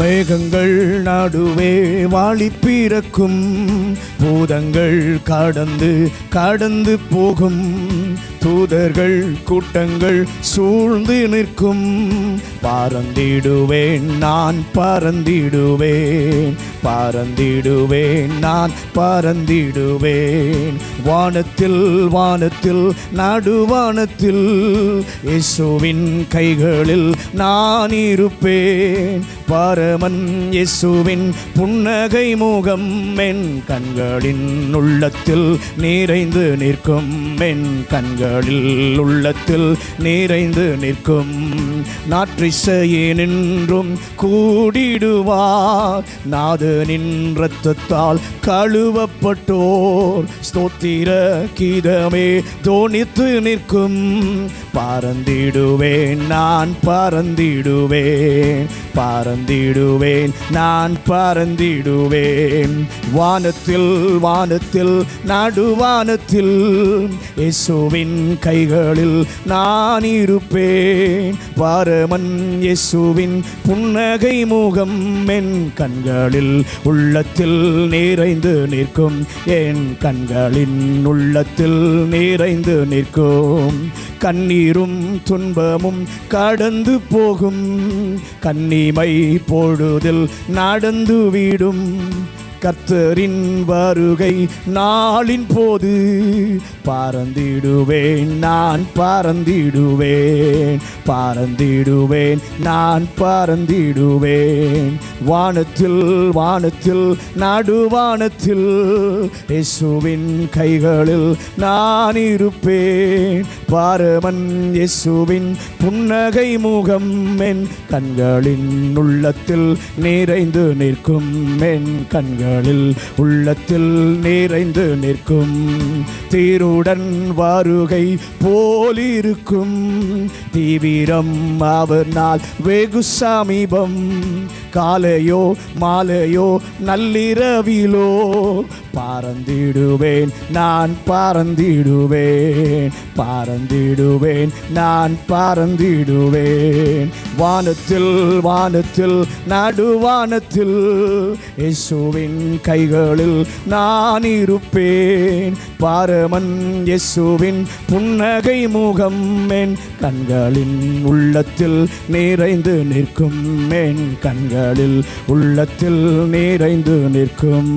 மேகங்கள் நடுவே வாழி பிறக்கும். பூதங்கள் கடந்து கடந்து போகும். தூதர்கள் கூட்டங்கள் சூழ்ந்து நிற்கும். பறந்திடுவேன் நான் பறந்திடுவேன். பறந்திடுவேன் நான் பறந்திடுவேன். வானத்தில் வானத்தில் நடுவானத்தில் இயேசுவின் கைகளில் நான் இருப்பேன். பரமன் இயேசுவின் புன்னகை முகம் என் கண்களின் உள்ளத்தில் நிறைந்து நிற்கும். என் கண்களில் உள்ளத்தில் நிறைந்து நிற்கும். நாற்றிசையே நின்றும் கூடிடுவார். நாதனின் இரத்தத்தால் கழுவப்பட்டோர். ஸ்தோத்திர கீதமே தோணித்து நிற்கும். பறந்திடுவேன் நான் பறந்திடுவேன். பறந்திடுவேன் நான் பறந்திடுவேன். வானத்தில் வானத்தில் நடுவானத்தில் இயேசுவின் கைகளில் நான் இருப்பேன். பாரமன் இயேசுவின் புன்னகை முகம் என் கண்களில் உள்ளத்தில் நிறைந்து நிற்கும். என் கண்களின் உள்ளத்தில் நிறைந்து நிற்கும். கண்ணீரும் துன்பமும் கடந்து போகும். கன்னிமை பொழுதில் நடந்து விடும். கர்த்தரின் வருகை நாளின் போது பறந்திடுவேன் நான் பறந்திடுவேன் பறந்திடுவேன் நான் பறந்திடுவேன். வானத்தில் வானத்தில் நடுவானத்தில் இயேசுவின் கைகளில் நான் இருப்பேன். பாரமன் இயேசுவின் புன்னகை முகம் என் கண்களின் உள்ளத்தில் நிறைந்து நிற்கும் என் நாளில் உள்ளத்தில் நிறைந்து நிற்கும். தீருடன் வருகை போலிருக்கும். தீவிரம் அவர் நாள் வெகு சமீபம். காலையோ மாலையோ நள்ளிரவிலோ பறந்திடுவேன் நான் பறந்திடுவேன். பறந்திடுவேன் நான் பறந்திடுவேன். வானத்தில் வானத்தில் நடுவானத்தில் இயேசுவின் கைகளில் நான் இருப்பேன். பாரமன் இயேசுவின் புன்னகை முகம் என் கண்களின் உள்ளத்தில் நிறைந்து நிற்கும் என் கண்களில் உள்ளத்தில் நிறைந்து நிற்கும்.